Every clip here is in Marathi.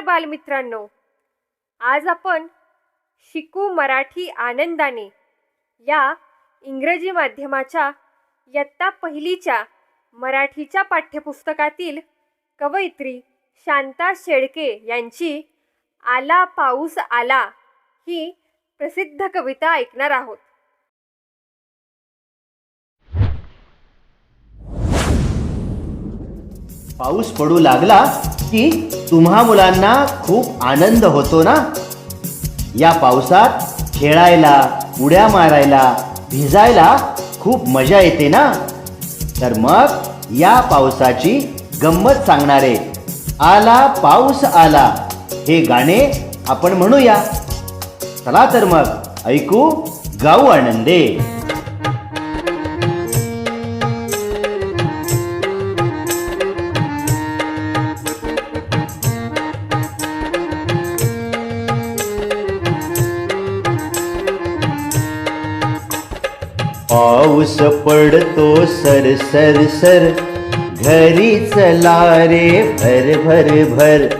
बालमित्रांनो. आज आपण शिकू मराठी आनंदाने या इंग्रजी माध्यमाच्या इयत्ता पहिलीच्या मराठीच्या पाठ्यपुस्तकातील कवयित्री शांता शेळके यांची आला पाऊस आला ही प्रसिद्ध कविता ऐकणार आहोत. पाऊस पडू लागला की तुम्हा मुलांना खूप आनंद होतो ना? या पावसात खेळायला उड्या मारायला भिजायला खूप मजा येते ना? तर मग या पावसाची गंमत सांगणारे आला पाऊस आला हे गाणे आपण म्हणूया. चला तर मग ऐकू गाऊ आनंदे. पाऊस पडतो सर सर सर. घरी चला रे भर भर भर.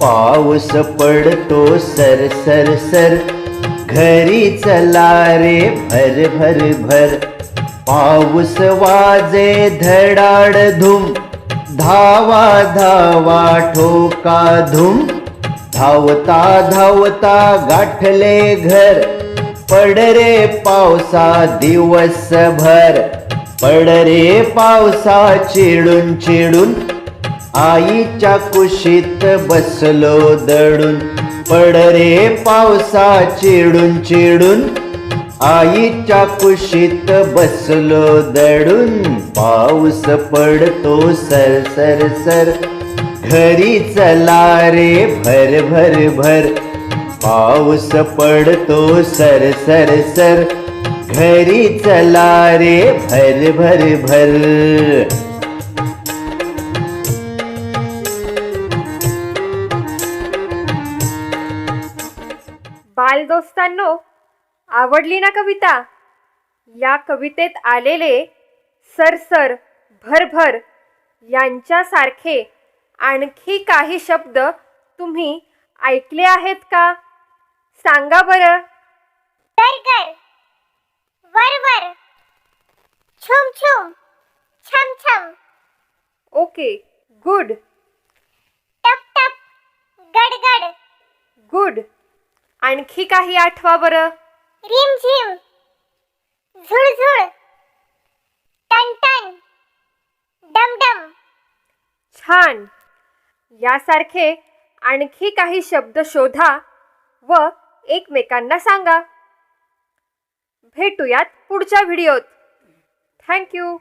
पाऊस पडतो सर सर सर. घरी चला रे भर भर भर. पाऊस वाजे धडाड धूम. धावा धावा ठोका धूम. धावता धावता गाठले घर. पड रे पावसा दिवसभर. पड रे पावसा चिडून चिडून. आईच्या कुशीत बसलो दडून. पड रे पावसा चिडून चिडून. आईच्या कुशीत बसलो दडून. पाऊस पडतो सर सर सर. घरी चला रे भर भर भर. पाऊस पडतो सर सर सर. घरी चला रे भर भर भर. बालदोस्तांनो आवडली ना कविता? या कवितेत आलेले सर सर भर भर यांच्यासारखे आणखी काही शब्द तुम्ही ऐकले आहेत का? सांगा बरं. गरगर वरवर छुम छुम. छम छम. Okay good. टप टप. गडगड गुड. आणखी काही आठवा बरं. रिम झिम. झुळझुळ टन. डम डम. छान. यासारखे आणखी काही शब्द शोधा व एकमेकांना सांगा. भेटूयात पुढच्या व्हिडिओत. थँक्यू